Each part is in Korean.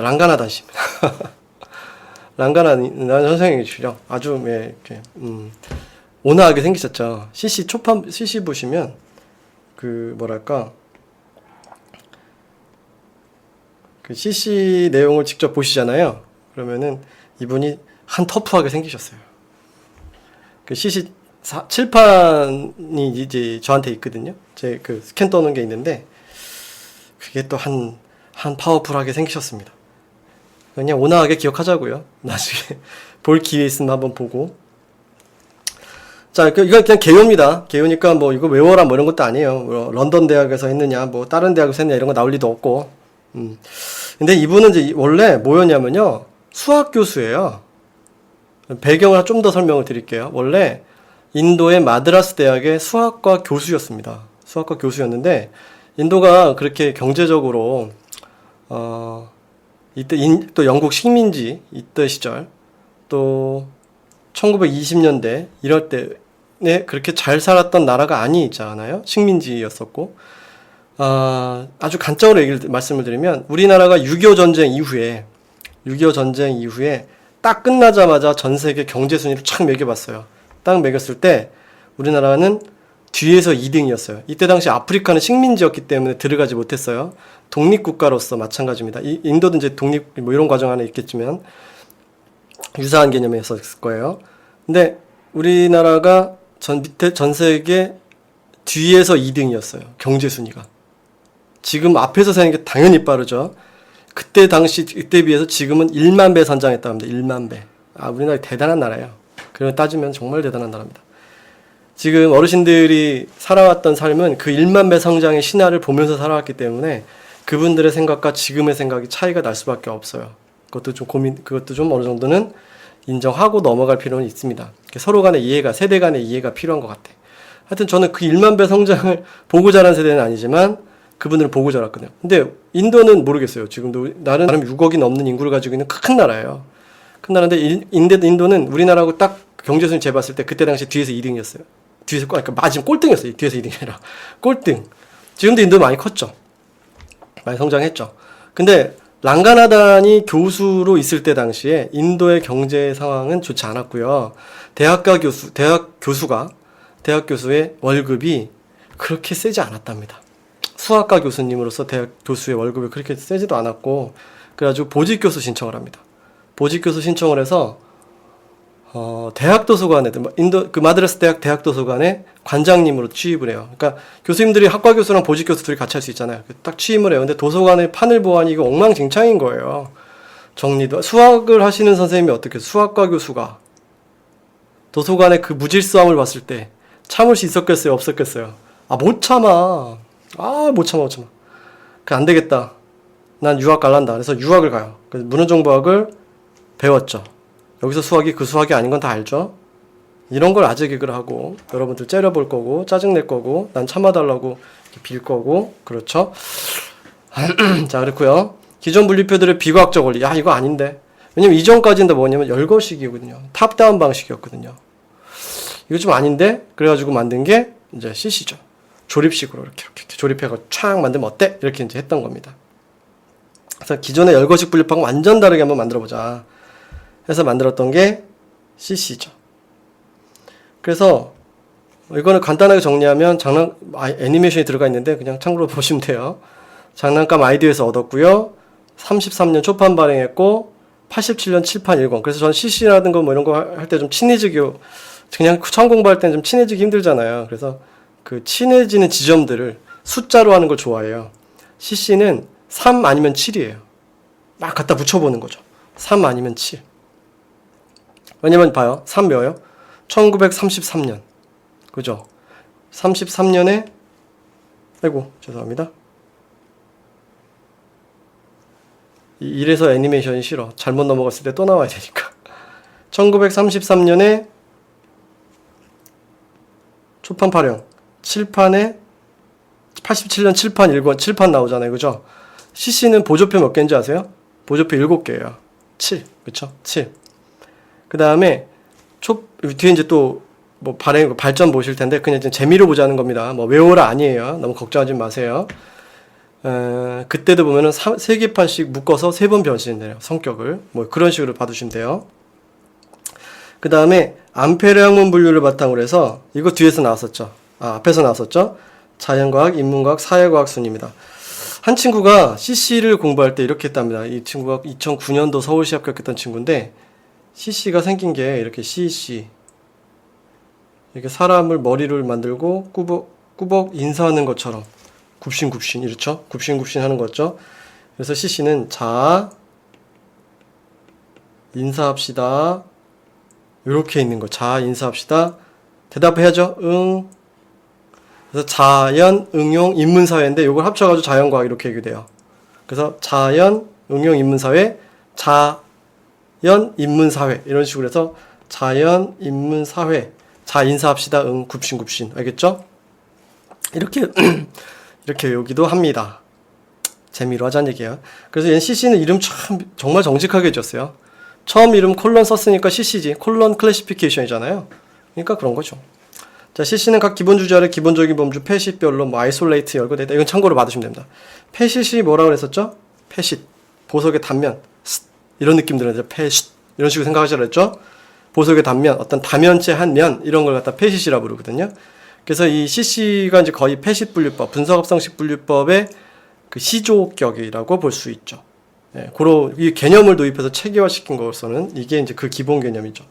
랑가나다십니다. 랑가나다는 선생님이시죠. 아주 예, 이렇게 음, 온화하게 생기셨죠. CC 초판 CC 보시면 그 뭐랄까 그 CC 내용을 직접 보시잖아요. 그러면은 이분이 한 터프하게 생기셨어요. 그 CC 사, 칠판이 이제 저한테 있거든요. 제 그 스캔 떠는 게 있는데 그게 또 한 한 파워풀하게 생기셨습니다. 그냥 온화하게 기억하자고요. 나중에 볼 기회 있으면 한번 보고. 자, 그 이거 그냥 개요입니다. 개요니까 뭐 이거 외워라 뭐 이런 것도 아니에요. 뭐 런던 대학에서 했느냐, 뭐 다른 대학에서 했느냐 이런 거 나올 리도 없고. 음. 근데 이분은 이제 원래 뭐였냐면요. 수학 교수예요. 배경을 좀 더 설명을 드릴게요. 원래 인도의 마드라스 대학의 수학과 교수였습니다. 수학과 교수였는데 인도가 그렇게 경제적으로 어 이때 인, 또 영국 식민지 이때 시절 또 1920년대 이럴 때에 그렇게 잘 살았던 나라가 아니잖아요. 식민지였었고 아, 아주 간적으로 얘기를 말씀을 드리면 우리나라가 6.25 전쟁 이후에 6.25 전쟁 이후에 딱 끝나자마자 전 세계 경제 순위를 촥 매겨봤어요. 딱 매겼을 때 우리나라는 뒤에서 2등이었어요. 이때 당시 아프리카는 식민지였기 때문에 들어가지 못했어요. 독립국가로서 마찬가지입니다. 이, 인도도 이제 독립 뭐 이런 과정 안에 있겠지만 유사한 개념이었을 거예요. 근데 우리나라가 전 밑에 전 세계 뒤에서 2등이었어요. 경제 순위가. 지금 앞에서 사는 게 당연히 빠르죠. 그때 당시 그때 비해서 지금은 1만 배 선장했다 합니다. 1만 배. 아, 우리나라 대단한 나라예요. 그런 따지면 정말 대단한 나라입니다. 지금 어르신들이 살아왔던 삶은 그 1만 배 성장의 신화를 보면서 살아왔기 때문에 그분들의 생각과 지금의 생각이 차이가 날 수밖에 없어요. 그것도 좀 고민, 그것도 좀 어느 정도는 인정하고 넘어갈 필요는 있습니다. 서로 간의 이해가, 세대 간의 이해가 필요한 것 같아. 하여튼 저는 그 1만 배 성장을 보고 자란 세대는 아니지만 그분들은 보고 자랐거든요. 근데 인도는 모르겠어요. 지금도 나름, 나름 6억이 넘는 인구를 가지고 있는 큰 나라예요. 큰 나라인데 인도는 우리나라하고 딱 경제 순위 재봤을 때 그때 당시 뒤에서 2등이었어요. 뒤에서 꼴- 그러니까 마지막 꼴등이었어요. 뒤에서 2등이 아니라 꼴등. 지금도 인도 많이 컸죠. 많이 성장했죠. 근데 랑가나단이 교수로 있을 때 당시에 인도의 경제 상황은 좋지 않았고요. 대학가 교수, 대학 교수가 대학 교수의 월급이 그렇게 세지 않았답니다. 수학과 교수님으로서 대학 교수의 월급이 그렇게 세지도 않았고 그래가지고 보직 교수 신청을 합니다. 보직 교수 신청을 해서 어, 대학 도서관에 인도 그 마드라스 대학 대학 도서관에 관장님으로 취입을 해요. 그러니까 교수님들이 학과 교수랑 보직 교수 들이 같이 할 수 있잖아요. 딱 취임을 해요. 근데 도서관의 판을 보아니 이거 엉망진창인 거예요. 정리도 수학을 하시는 선생님이 어떻게 수학과 교수가 도서관의 그 무질서함을 봤을 때 참을 수 있었겠어요, 없었겠어요? 아 못 참아. 아 못 참아, 못 참아. 그 안 되겠다. 난 유학 갈란다. 그래서 유학을 가요. 그래서 문헌정보학을 배웠죠. 여기서 수학이 그 수학이 아닌 건 다 알죠? 이런 걸 아재 개그를 하고 여러분들 째려볼 거고 짜증낼 거고 난 참아달라고 빌 거고 그렇죠? 자 그렇고요. 기존 분리표들의 비과학적 원리 야 이거 아닌데 왜냐면 이전까지는 다 뭐냐면 열거식이거든요. 탑다운 방식이었거든요. 이거 좀 아닌데 그래가지고 만든 게 이제 CC죠. 조립식으로 이렇게 이렇게, 이렇게 조립해서 촥 만들면 어때? 이렇게 이제 했던 겁니다. 그래서 기존의 열거식 분립하고 완전 다르게 한번 만들어 보자. 해서 만들었던 게 CC죠. 그래서 이거는 간단하게 정리하면 장난 아, 애니메이션이 들어가 있는데 그냥 참고로 보시면 돼요. 장난감 아이디어에서 얻었고요. 33년 초판 발행했고 87년 칠판 일권. 그래서 저는 CC라든가 뭐 이런 거 할 때 좀 친해지기 그냥 처음 공부할 때는 좀 친해지기 힘들잖아요. 그래서 그 친해지는 지점들을 숫자로 하는 걸 좋아해요. CC는 3 아니면 7이에요. 막 갖다 붙여보는 거죠. 3 아니면 7. 왜냐면 봐요. 3 몇요? 1933년. 그죠? 33년에 아이고 죄송합니다. 이- 이래서 애니메이션이 싫어. 잘못 넘어갔을 때 또 나와야 되니까. 1933년에 초판 발행. 칠판에 87년 칠판 1권 칠판 나오잖아요. 그죠? CC는 보조표 몇 개인지 아세요? 보조표 7개예요. 7. 그쵸? 7. 그 다음에 초 뒤에 이제 또 뭐 발행 발전 보실 텐데 그냥 이제 재미로 보자는 겁니다. 뭐 외워라 아니에요. 너무 걱정하지 마세요. 에, 그때도 보면은 사- 세 개판씩 묶어서 세 번 변신해요. 성격을. 뭐 그런 식으로 봐두시면 돼요. 그 다음에 암페르 학문 분류를 바탕으로 해서 이거 뒤에서 나왔었죠. 아, 앞에서 나왔었죠. 자연과학, 인문과학, 사회과학 순입니다. 한 친구가 CC를 공부할 때 이렇게 했답니다. 이 친구가 2009년도 서울시 합격했던 친구인데 CC가 생긴 게 이렇게 CC 이렇게 사람을 머리를 만들고 꾸벅 꾸벅 인사하는 것처럼 굽신굽신 이렇죠? 굽신굽신 하는 거죠. 그래서 CC는 자 인사합시다. 이렇게 있는 거. 자 인사합시다. 대답해야죠. 응. 그래서 자연, 응용, 인문 사회인데 이걸 합쳐가지고 자연과학 이렇게 얘기돼요. 그래서 자연, 응용, 인문 사회, 자 연, 인문 사회 이런 식으로 해서 자연, 인문 사회, 자 인사합시다. 응, 굽신굽신 알겠죠? 이렇게 이렇게 여기도 합니다. 재미로 하자는 얘기예요. 그래서 얘는 CC는 이름 참 정말 정직하게 지었어요. 처음 이름 콜론 썼으니까 CC지. 콜론 클래시피케이션이잖아요. 그러니까 그런 거죠. 자, CC는 각 기본 주제 아래 기본적인 범주 패시별로 뭐 아이솔레이트 열거되다. 이건 참고로 받으시면 됩니다. 패시시 뭐라고 그랬었죠? 패시 보석의 단면 스, 이런 느낌 드는데 패시 이런 식으로 생각하시라 그랬죠? 보석의 단면 어떤 다면체 한 면 이런 걸 갖다 패시시라 부르거든요. 그래서 이 CC가 이제 거의 패시 분류법, 분석합성식 분류법의 그 시조격이라고 볼 수 있죠. 예, 그런 이 개념을 도입해서 체계화시킨 것으로는 이게 이제 그 기본 개념이죠.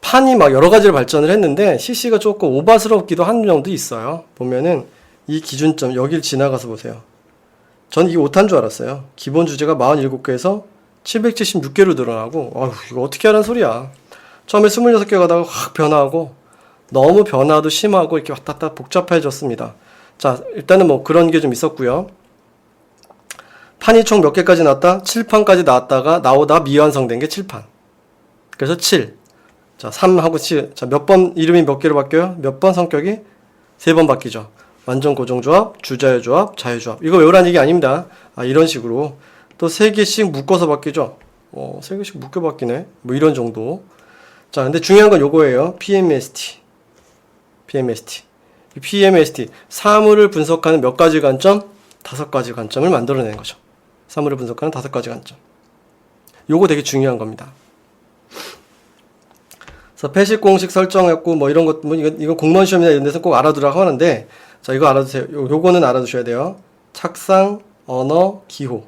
판이 막 여러 가지로 발전을 했는데 CC가 조금 오바스럽기도 한 점도 있어요. 보면은 이 기준점 여길 지나가서 보세요. 전 이게 오탄 줄 알았어요. 기본 주제가 47개에서 776개로 늘어나고 아휴 이거 어떻게 하라는 소리야. 처음에 26개 가다가 확 변화하고 너무 변화도 심하고 이렇게 왔다 갔다 복잡해졌습니다. 자, 일단은 뭐 그런 게 좀 있었고요. 판이 총 몇 개까지 나왔다? 7판까지 나왔다가 나오다 미완성된 게 7판. 그래서 7. 자, 3하고 7. 자, 몇 번 이름이 몇 개로 바뀌어요? 몇 번 성격이? 세 번 바뀌죠. 완전 고정조합, 주자의 조합, 자유 조합. 이거 외우라는 얘기 아닙니다. 아, 이런 식으로. 또 세 개씩 묶어서 바뀌죠. 어, 세 개씩 묶여 바뀌네. 뭐 이런 정도. 자, 근데 중요한 건 요거예요. PMST. PMST. 이 PMST. 사물을 분석하는 몇 가지 관점? 다섯 가지 관점을 만들어내는 거죠. 사물을 분석하는 다섯 가지 관점. 요거 되게 중요한 겁니다. 그래서 패식 공식 설정했고 뭐 이런 것, 뭐 이거, 이거 공무원 시험이나 이런 데서 꼭 알아두라고 하는데 자 이거 알아두세요. 요, 요거는 알아두셔야 돼요. 착상, 언어, 기호.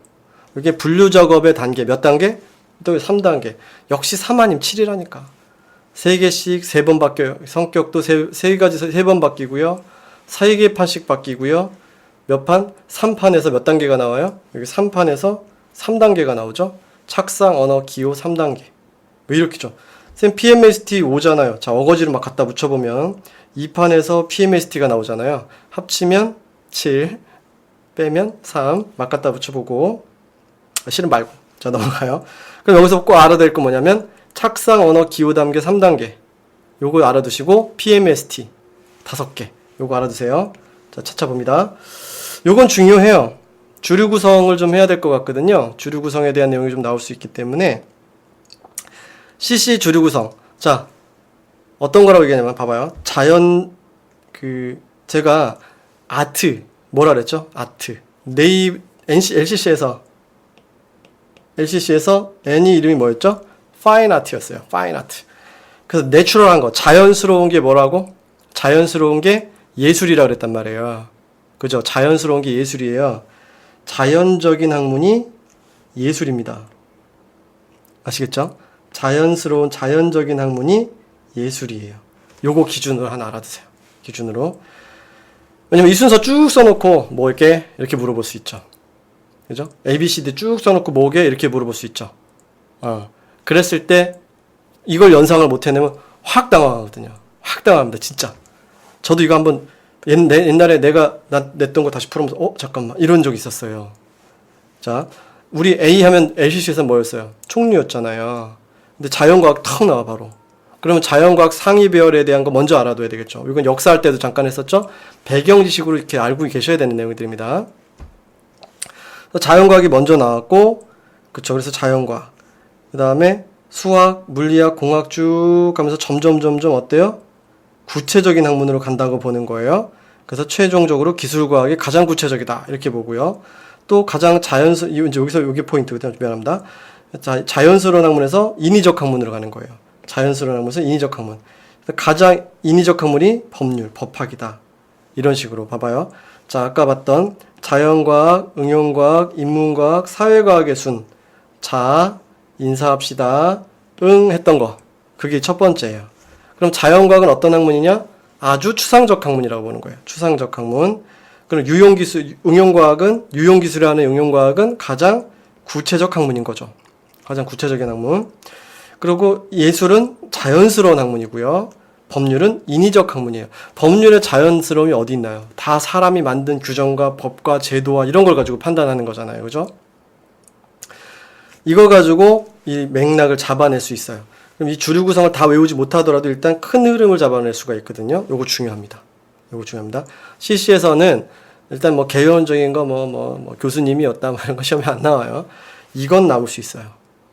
이게 분류 작업의 단계 몇 단계? 또 3단계. 역시 3 아님 7이라니까. 세 개씩 세번 바뀌어요. 성격도 세, 세 가지 세번 바뀌고요. 세개 판씩 바뀌고요. 몇 판? 3판에서 몇 단계가 나와요? 여기 3판에서 3단계가 나오죠. 착상, 언어, 기호 3단계. 뭐 이렇게죠. 쌤 PMST 5잖아요. 자, 어거지를 막 갖다 붙여보면 2판에서 PMST가 나오잖아요. 합치면 7, 빼면 3, 막 갖다 붙여보고 아, 실은 말고. 자, 넘어가요. 그럼 여기서 꼭 알아야 될거 뭐냐면 착상, 언어, 기호 단계 3단계. 요거 알아두시고 PMST 5개. 요거 알아두세요. 자, 찾아봅니다. 요건 중요해요. 주류 구성을 좀 해야 될 것 같거든요. 주류 구성에 대한 내용이 좀 나올 수 있기 때문에 CC 주류 구성. 자, 어떤 거라고 얘기하냐면 봐봐요. 자연 그 제가 아트 뭐라 그랬죠? 아트. 네이 NC, LCC에서 LCC에서 N이 이름이 뭐였죠? 아트였어요. 파인 아트. 그래서 내추럴한 거, 자연스러운 게 뭐라고? 자연스러운 게 예술이라 그랬단 말이에요. 그죠? 자연스러운 게 예술이에요. 자연적인 학문이 예술입니다. 아시겠죠? 자연스러운 자연적인 학문이 예술이에요. 요거 기준으로 하나 알아두세요. 기준으로. 왜냐면 이 순서 쭉 써놓고 뭐 이렇게 이렇게 물어볼 수 있죠. 그죠? A, B, C, D 쭉 써놓고 뭐게 이렇게 물어볼 수 있죠. 어. 그랬을 때 이걸 연상을 못 해내면 확 당황하거든요. 확 당합니다, 진짜. 저도 이거 한번 옛날에 내가 나, 냈던 거 다시 풀어보면서 어 잠깐만 이런 적이 있었어요. 자, 우리 A 하면 LCC에서 뭐였어요? 총리였잖아요. 근데 자연과학 탁 나와 바로. 그러면 자연과학 상위 배열에 대한 거 먼저 알아둬야 되겠죠. 이건 역사할 때도 잠깐 했었죠. 배경 지식으로 이렇게 알고 계셔야 되는 내용들입니다. 자연과학이 먼저 나왔고, 그쵸. 그래서 자연과학. 그 다음에 수학, 물리학, 공학 쭉 가면서 점점 점점 어때요? 구체적인 학문으로 간다고 보는 거예요. 그래서 최종적으로 기술과학이 가장 구체적이다 이렇게 보고요. 또 가장 자연스 이 이제 여기서 여기 포인트거든요. 미안합니다. 자, 자연스러운 학문에서 인위적 학문으로 가는 거예요. 자연스러운 학문에서 인위적 학문. 가장 인위적 학문이 법률, 법학이다. 이런 식으로 봐봐요. 자, 아까 봤던 자연과학, 응용과학, 인문과학, 사회과학의 순. 자, 인사합시다. 응 했던 거. 그게 첫 번째예요. 그럼 자연과학은 어떤 학문이냐? 아주 추상적 학문이라고 보는 거예요. 추상적 학문. 그럼 유용기술, 응용과학은, 유용기술에 하는 응용과학은 가장 구체적 학문인 거죠. 가장 구체적인 학문. 그리고 예술은 자연스러운 학문이고요. 법률은 인위적 학문이에요. 법률의 자연스러움이 어디 있나요? 다 사람이 만든 규정과 법과 제도와 이런 걸 가지고 판단하는 거잖아요. 그죠? 이거 가지고 이 맥락을 잡아낼 수 있어요. 그럼 이 주류 구성을 다 외우지 못하더라도 일단 큰 흐름을 잡아낼 수가 있거든요. 요거 중요합니다. 요거 중요합니다. CC에서는 일단 뭐 개연적인 거 뭐뭐뭐 교수님이었다 뭐 이런 거 시험에 안 나와요. 이건 나올 수 있어요.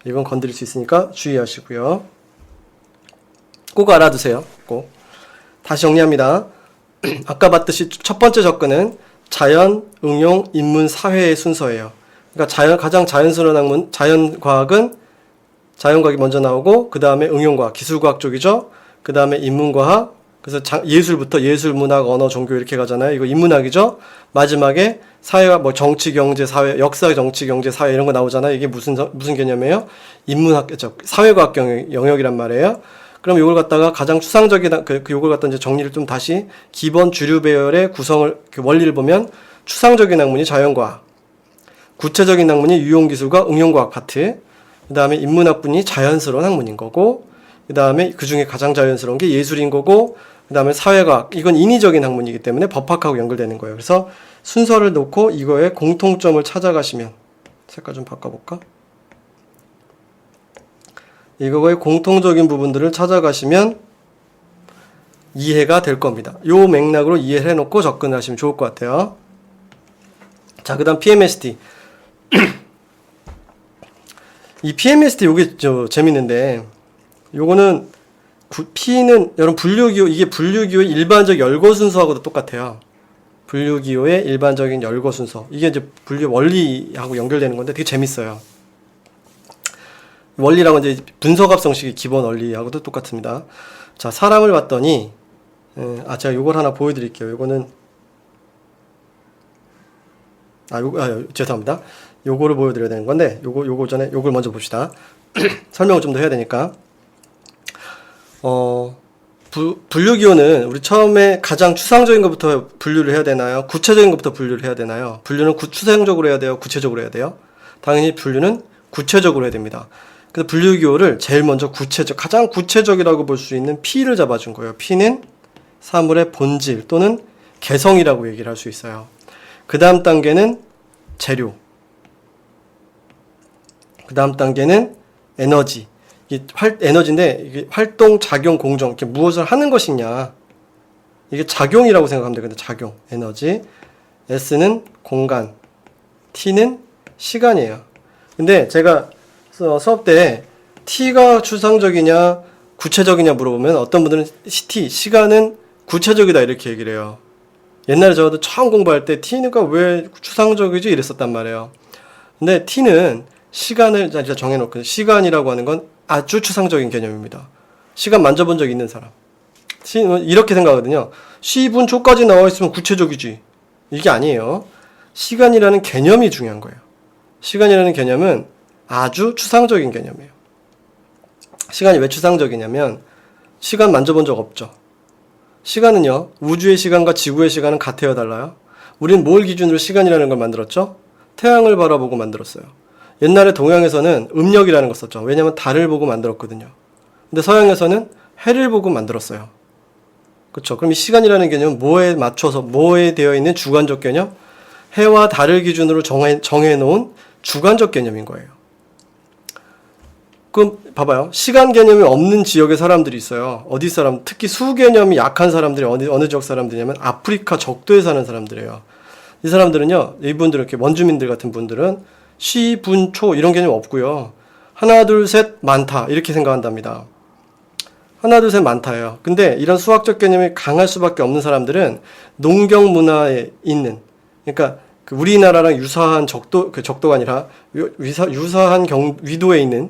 이건 건드릴 수 있으니까 주의하시고요. 꼭 알아두세요. 꼭. 다시 정리합니다. 아까 봤듯이 첫 번째 접근은 자연, 응용, 인문, 사회의 순서예요. 그러니까 자연 가장 자연스러운 학문 자연과학은 자연과학이 먼저 나오고 그 다음에 응용과학, 기술과학 쪽이죠. 그 다음에 인문과학, 그래서 자- 예술부터 예술, 문학, 언어, 종교 이렇게 가잖아요. 이거 인문학이죠. 마지막에 사회와 뭐 정치, 경제, 사회, 역사, 정치, 경제, 사회 이런 거 나오잖아요. 이게 무슨 서- 무슨 개념이에요? 인문학, 저 사회과학 영역, 영역 이란 말이에요. 그럼 이걸 갖다가 가장 추상적인 그, 그 요걸 갖다 이제 정리를 좀 다시 기본 주류 배열의 구성을 그 원리를 보면 추상적인 학문이 자연과학, 구체적인 학문이 유용기술과 응용과학 파트, 그 다음에 인문학분이 자연스러운 학문인 거고, 그 다음에 그 중에 가장 자연스러운 게 예술인 거고, 그 다음에 사회과학, 이건 인위적인 학문이기 때문에 법학하고 연결되는 거예요. 그래서 순서를 놓고 이거의 공통점을 찾아가시면, 색깔 좀 바꿔볼까? 이거의 공통적인 부분들을 찾아가시면 이해가 될 겁니다. 요 맥락으로 이해를 해놓고 접근하시면 좋을 것 같아요. 자, 그 다음 PMSD. 이 PMSD 요게 저 재밌는데 요거는 구- P는 여러분 분류기호 이게 분류기호의 일반적 열거 순서하고도 똑같아요. 분류기호의 일반적인 열거 순서 이게 이제 분류 원리하고 연결되는 건데 되게 재밌어요. 원리라고 이제 분석합 성식의 기본 원리하고도 똑같습니다. 자 사람을 봤더니 에, 아 제가 요걸 하나 보여 드릴게요. 요거는 아, 요거, 아, 죄송합니다. 요거를 보여드려야 되는 건데, 요거, 요거 전에, 요걸 먼저 봅시다. 설명을 좀 더 해야 되니까. 어, 부, 분류 기호는 우리 처음에 가장 추상적인 것부터 분류를 해야 되나요? 구체적인 것부터 분류를 해야 되나요? 분류는 구, 추상적으로 해야 돼요? 구체적으로 해야 돼요? 당연히 분류는 구체적으로 해야 됩니다. 그래서 분류 기호를 제일 먼저 구체적, 가장 구체적이라고 볼 수 있는 P를 잡아준 거예요. P는 사물의 본질 또는 개성이라고 얘기를 할 수 있어요. 그 다음 단계는 재료. 그 다음 단계는 에너지. 이게 활, 에너지인데, 이게 활동, 작용, 공정. 이렇게 무엇을 하는 것이냐. 이게 작용이라고 생각하면 되거든요. 작용. 에너지. S는 공간. T는 시간이에요. 근데 제가 수- 수업 때 T가 추상적이냐, 구체적이냐 물어보면 어떤 분들은 T, 시간은 구체적이다 이렇게 얘기를 해요. 옛날에 저도 처음 공부할 때 T가 왜 추상적이지 이랬었단 말이에요. 근데 T는 시간을 정해놓고 시간이라고 하는 건 아주 추상적인 개념입니다. 시간 만져본 적 있는 사람. 시- 이렇게 생각하거든요. 시분 초까지 나와 있으면 구체적이지. 이게 아니에요. 시간이라는 개념이 중요한 거예요. 시간이라는 개념은 아주 추상적인 개념이에요. 시간이 왜 추상적이냐면 시간 만져본 적 없죠. 시간은요, 우주의 시간과 지구의 시간은 같아요, 달라요? 우리는 뭘 기준으로 시간이라는 걸 만들었죠? 태양을 바라보고 만들었어요. 옛날에 동양에서는 음력이라는 걸 썼죠. 왜냐면 달을 보고 만들었거든요. 근데 서양에서는 해를 보고 만들었어요. 그렇죠. 그럼 이 시간이라는 개념은 뭐에 맞춰서 뭐에 되어 있는 주관적 개념? 해와 달을 기준으로 정해, 정해놓은 주관적 개념인 거예요. 그럼 봐봐요. 시간 개념이 없는 지역의 사람들이 있어요. 어디 사람, 특히 수 개념이 약한 사람들이 어느, 어느 지역 사람들이냐면 아프리카 적도에 사는 사람들이에요. 이 사람들은요, 이분들은 이렇게 원주민들 같은 분들은 시, 분, 초 이런 개념 없고요. 하나, 둘, 셋, 많다 이렇게 생각한답니다. 하나 둘 셋 많다예요. 근데 이런 수학적 개념이 강할 수밖에 없는 사람들은 농경 문화에 있는 그러니까 그 우리나라랑 유사한 적도 그 적도가 아니라 유- 유사, 유사한 경 위도에 있는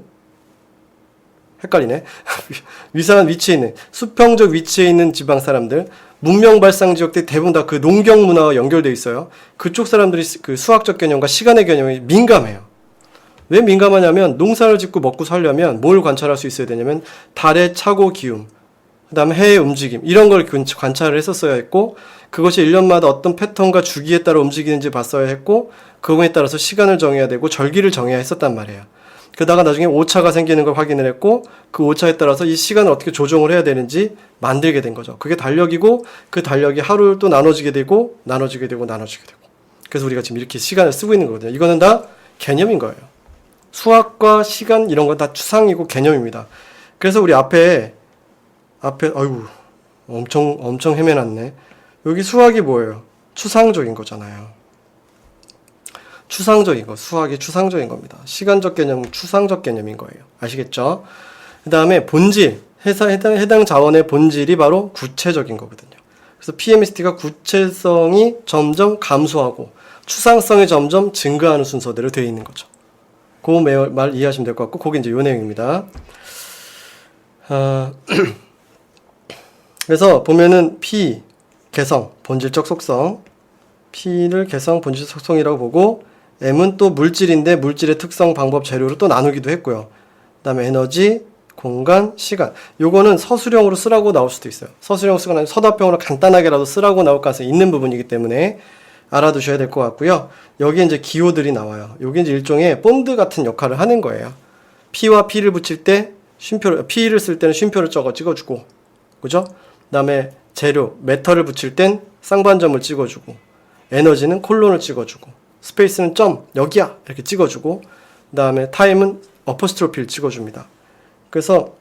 헷갈리네. 유사한 위치에 있는 수평적 위치에 있는 지방 사람들 문명 발상 지역들이 대부분 다 그 농경 문화와 연결돼 있어요. 그쪽 사람들이 그 수학적 개념과 시간의 개념이 민감해요. 왜 민감하냐면 농사를 짓고 먹고 살려면 뭘 관찰할 수 있어야 되냐면 달의 차고 기움, 그다음에 해의 움직임 이런 걸 근- 관찰을 했었어야 했고 그것이 1년마다 어떤 패턴과 주기에 따라 움직이는지 봤어야 했고 그거에 따라서 시간을 정해야 되고 절기를 정해야 했었단 말이에요. 그러다가 나중에 오차가 생기는 걸 확인을 했고 그 오차에 따라서 이 시간을 어떻게 조정을 해야 되는지 만들게 된 거죠. 그게 달력이고 그 달력이 하루를 또 나눠지게 되고 나눠지게 되고 나눠지게 되고 그래서 우리가 지금 이렇게 시간을 쓰고 있는 거거든요. 이거는 다 개념인 거예요. 수학과 시간 이런 건 다 추상이고 개념입니다. 그래서 우리 앞에 앞에 아이고 엄청 엄청 헤매놨네. 여기 수학이 뭐예요? 추상적인 거잖아요. 추상적인 거, 수학이 추상적인 겁니다. 시간적 개념은 추상적 개념인 거예요. 아시겠죠? 그 다음에 본질, 해당, 해당 자원의 본질이 바로 구체적인 거거든요. 그래서 PMST가 구체성이 점점 감소하고 추상성이 점점 증가하는 순서대로 되어 있는 거죠. 그 말 이해하시면 될 것 같고, 그게 이제 요 내용입니다. 아, 그래서 보면은 P, 개성, 본질적 속성, P를 개성, 본질적 속성이라고 보고, M은 또 물질인데 물질의 특성, 방법, 재료로 또 나누기도 했고요. 그 다음에 에너지, 공간, 시간. 요거는 서술형으로 쓰라고 나올 수도 있어요. 서술형 쓰거나 서답형으로 간단하게라도 쓰라고 나올 가능성이 있는 부분이기 때문에 알아두셔야 될 것 같고요. 여기 이제 기호들이 나와요. 여기 이제 일종의 본드 같은 역할을 하는 거예요. P와 P를 붙일 때 쉼표를 P를 쓸 때는 쉼표를 적어 찍어주고, 그죠? 그 다음에 재료, 메탈을 붙일 땐 쌍반점을 찍어주고, 에너지는 콜론을 찍어주고, 스페이스는 점 여기야 이렇게 찍어주고, 그 다음에 타임은 어퍼스트로피를 찍어줍니다. 그래서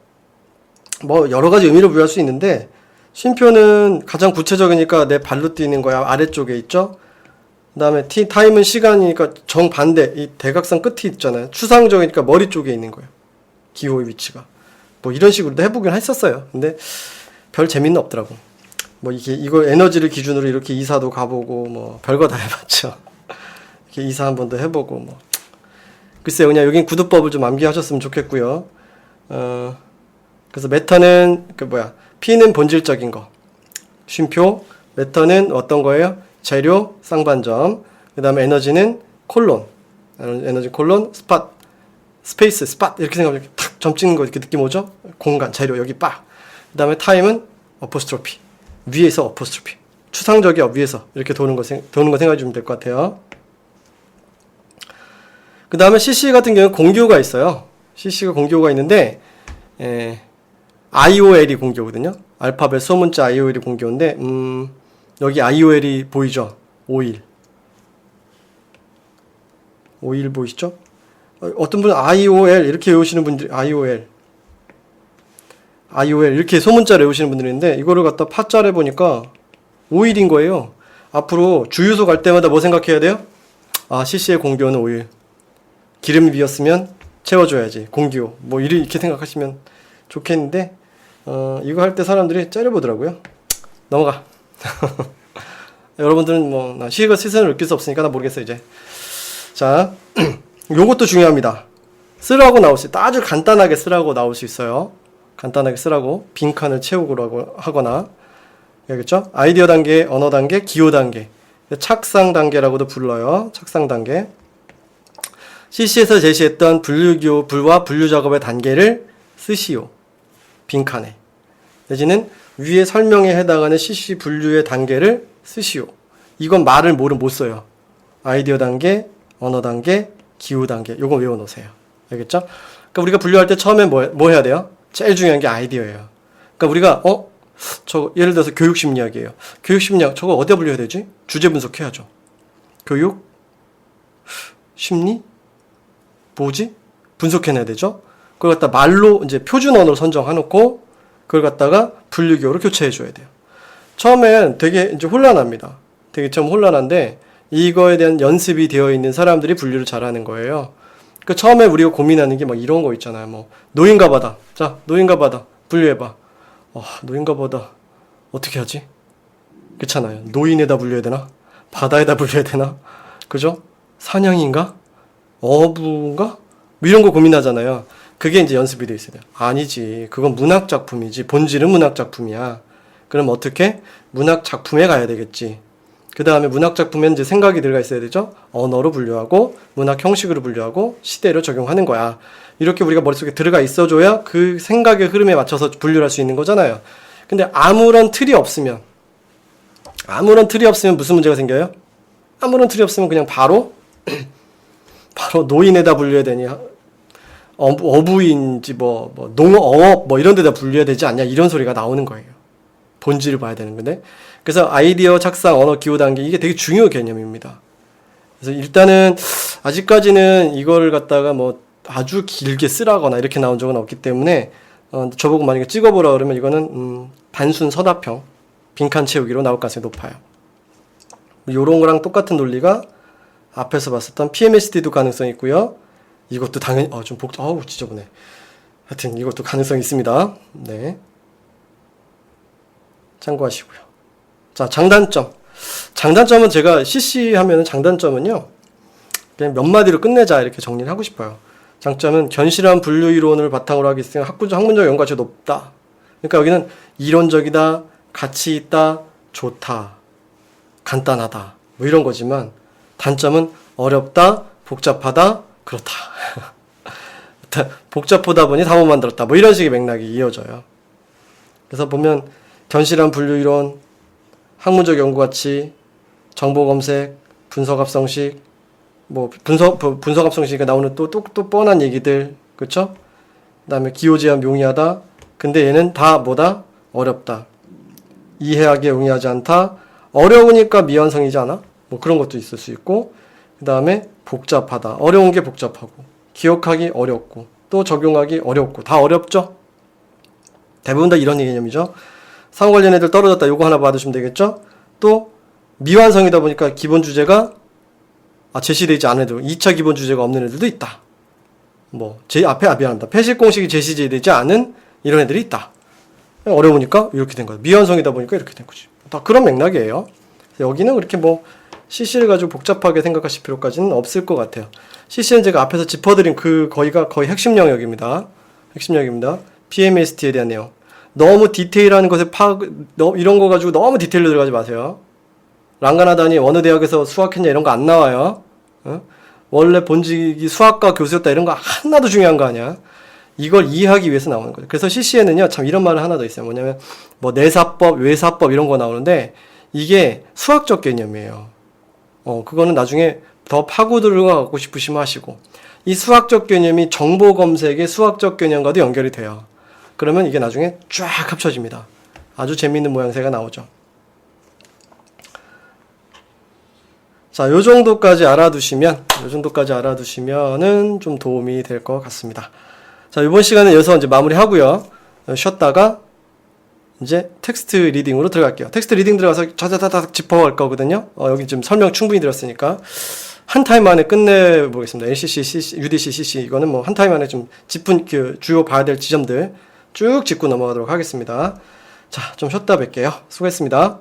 뭐 여러 가지 의미를 부여할 수 있는데 쉼표는 가장 구체적이니까 내 발로 뛰는 거야 아래쪽에 있죠. 그 다음에 티 타임은 시간이니까 정반대 이 대각선 끝이 있잖아요. 추상적이니까 머리 쪽에 있는 거예요. 기호의 위치가 뭐 이런 식으로도 해보긴 했었어요. 근데 별 재미는 없더라고. 뭐 이게 이걸 에너지를 기준으로 이렇게 이사도 가보고 뭐 별거 다 해봤죠. 이렇게 이사 한 번도 해보고 뭐 글쎄요 그냥 여긴 구두법을 좀 암기하셨으면 좋겠고요. 어 그래서 메타는 그 뭐야 P는 본질적인 거 쉼표 메터는 어떤 거예요? 재료 쌍반점 그 다음에 에너지는 콜론 에너지 콜론 스팟 스페이스 스팟 이렇게 생각하면 이렇게 탁 점 찍는 거 이렇게 느낌 오죠? 공간 재료 여기 빡. 그 다음에 타임은 어포스트로피 위에서 어포스트로피 추상적이야 위에서 이렇게 도는 거 생- 도는 거 생각해 주면 될 것 같아요. 그 다음에 CC 같은 경우는 공교가 있어요. CC가 공교가 있는데 에, IOL이 공교거든요. 알파벳 소문자 IOL이 공교인데 음, 여기 IOL이 보이죠? 5일 5일 보이시죠? 어, 어떤 분은 IOL 이렇게 외우시는 분들이 IOL IOL 이렇게 소문자를 외우시는 분들이 있는데 이거를 갖다 파자를 보니까 5일인 거예요. 앞으로 주유소 갈 때마다 뭐 생각해야 돼요? 아 CC의 공교는 5일. 기름이 비었으면 채워줘야지. 공기호 뭐 이렇게 생각하시면 좋겠는데 어, 이거 할 때 사람들이 째려보더라고요. 넘어가. 여러분들은 뭐나 시가 시선을 느낄 수 없으니까 나 모르겠어요 이제. 자 요것도 중요합니다. 쓰라고 나올 수 있다 아주 간단하게 쓰라고 나올 수 있어요. 간단하게 쓰라고 빈칸을 채우고 하거나 알겠죠? 아이디어 단계 언어 단계 기호 단계. 착상 단계라고도 불러요. 착상 단계 CC에서 제시했던 분류교 불과 분류 작업의 단계를 쓰시오. 빈칸에. 내지는 위에 설명에 해당하는 CC 분류의 단계를 쓰시오. 이건 말을 모르면 못 써요. 아이디어 단계, 언어 단계, 기후 단계. 요거 외워 놓으세요. 알겠죠? 그러니까 우리가 분류할 때 처음에 뭐, 뭐 해야 돼요? 제일 중요한 게 아이디어예요. 그러니까 우리가 어? 저 예를 들어서 교육 심리학이에요. 교육 심리학 저거 어디다 분류해야 되지? 주제 분석해야죠. 교육 심리 뭐지? 분석해내야 되죠? 그걸 갖다 말로 이제 표준 언어로 선정해놓고 그걸 갖다가 분류기호로 교체해줘야 돼요. 처음엔 되게 이제 혼란합니다. 되게 좀 혼란한데 이거에 대한 연습이 되어 있는 사람들이 분류를 잘하는 거예요. 그 처음에 우리가 고민하는 게 막 이런 거 있잖아요. 뭐 노인과 바다. 자, 노인과 바다 분류해봐. 어, 노인가 보다. 어떻게 하지? 그렇잖아요. 노인에다 불려야 되나? 바다에다 불려야 되나? 그죠? 사냥인가? 어부인가? 뭐 이런 거 고민하잖아요. 그게 이제 연습이 돼 있어요. 아니지. 그건 문학 작품이지. 본질은 문학 작품이야. 그럼 어떻게? 문학 작품에 가야 되겠지. 그 다음에 문학 작품엔 이제 생각이 들어가 있어야 되죠. 언어로 분류하고 문학 형식으로 분류하고 시대로 적용하는 거야. 이렇게 우리가 머릿속에 들어가 있어줘야 그 생각의 흐름에 맞춰서 분류를 할수 있는 거잖아요. 근데 아무런 틀이 없으면 아무런 틀이 없으면 무슨 문제가 생겨요? 아무런 틀이 없으면 그냥 바로 바로 노인에다 분류해야 되니 어부, 어부인지 뭐, 뭐 농어업 뭐 이런 데다 분류해야 되지 않냐 이런 소리가 나오는 거예요. 본질을 봐야 되는 건데 그래서 아이디어 착상 언어 기호 단계 이게 되게 중요 개념입니다. 그래서 일단은 아직까지는 이거를 갖다가 뭐 아주 길게 쓰라거나 이렇게 나온 적은 없기 때문에 어, 저보고 만약에 찍어보라 그러면 이거는 음, 단순 서답형 빈칸 채우기로 나올 가능성이 높아요. 요런 거랑 똑같은 논리가 앞에서 봤었던 PMSD도 가능성이 있고요. 이것도 당연히 어, 좀 복, 어우 지저분해. 하여튼 이것도 가능성이 있습니다. 네. 참고하시고요. 자, 장단점. 장단점은 제가 CC 하면 장단점은요. 그냥 몇 마디로 끝내자 이렇게 정리를 하고 싶어요. 장점은 견실한 분류 이론을 바탕으로 하기 때문에 학구적 학문적 연관이 높다. 그러니까 여기는 이론적이다, 가치 있다, 좋다, 간단하다 뭐 이런 거지만 단점은 어렵다, 복잡하다, 그렇다. 복잡하다 보니 다못 만들었다. 뭐 이런 식의 맥락이 이어져요. 그래서 보면 견실한 분류 이론, 학문적 연구 가치, 정보 검색, 분석 합성식, 뭐 분석 부- 분석 합성식에 나오는 또또 또 뻔한 얘기들, 그렇죠? 그다음에 기호 제한 용이하다. 근데 얘는 다 뭐다? 어렵다. 이해하기에 용이하지 않다. 어려우니까 미완성이지 않아? 뭐 그런 것도 있을 수 있고, 그 다음에 복잡하다. 어려운 게 복잡하고, 기억하기 어렵고, 또 적용하기 어렵고, 다 어렵죠? 대부분 다 이런 개념이죠. 상호 관련 애들 떨어졌다. 요거 하나 받으시면 되겠죠? 또, 미완성이다 보니까 기본 주제가, 아, 제시되지 않은 애들, 2차 기본 주제가 없는 애들도 있다. 뭐, 제 앞에, 아, 미안합니다. 패식 공식이 제시되지 않은 이런 애들이 있다. 어려우니까 이렇게 된 거예요. 미완성이다 보니까 이렇게 된 거지. 다 그런 맥락이에요. 여기는 그렇게 뭐 CC를 가지고 복잡하게 생각하실 필요까지는 없을 것 같아요. CC는 제가 앞에서 짚어드린 그 거의가 거의 핵심 영역입니다. 핵심 영역입니다. PMST에 대한 내용. 너무 디테일한 것에 파 너, 이런 거 가지고 너무 디테일로 들어가지 마세요. 랑가나다니 어느 대학에서 수학했냐 이런 거 안 나와요. 어? 원래 본직이 수학과 교수였다 이런 거 하나도 중요한 거 아니야. 이걸 이해하기 위해서 나오는 거죠. 그래서 CC에는요, 참 이런 말을 하나 더 있어요. 뭐냐면, 뭐, 내사법, 외사법 이런 거 나오는데, 이게 수학적 개념이에요. 어, 그거는 나중에 더 파고 들어가고 싶으시면 하시고, 이 수학적 개념이 정보 검색의 수학적 개념과도 연결이 돼요. 그러면 이게 나중에 쫙 합쳐집니다. 아주 재미있는 모양새가 나오죠. 자, 요 정도까지 알아두시면, 요 정도까지 알아두시면은 좀 도움이 될 것 같습니다. 자, 이번 시간은 여기서 이제 마무리 하고요. 어, 쉬었다가 이제 텍스트 리딩으로 들어갈게요. 텍스트 리딩 들어가서 자자자자 짚어갈 거거든요. 어, 여기 지금 설명 충분히 드렸으니까 한 타임 안에 끝내보겠습니다. LCC, CC, UDC, CC 이거는 뭐 한 타임 안에 좀 짚은 그 주요 봐야 될 지점들 쭉 짚고 넘어가도록 하겠습니다. 자, 좀 쉬었다 뵐게요. 수고했습니다.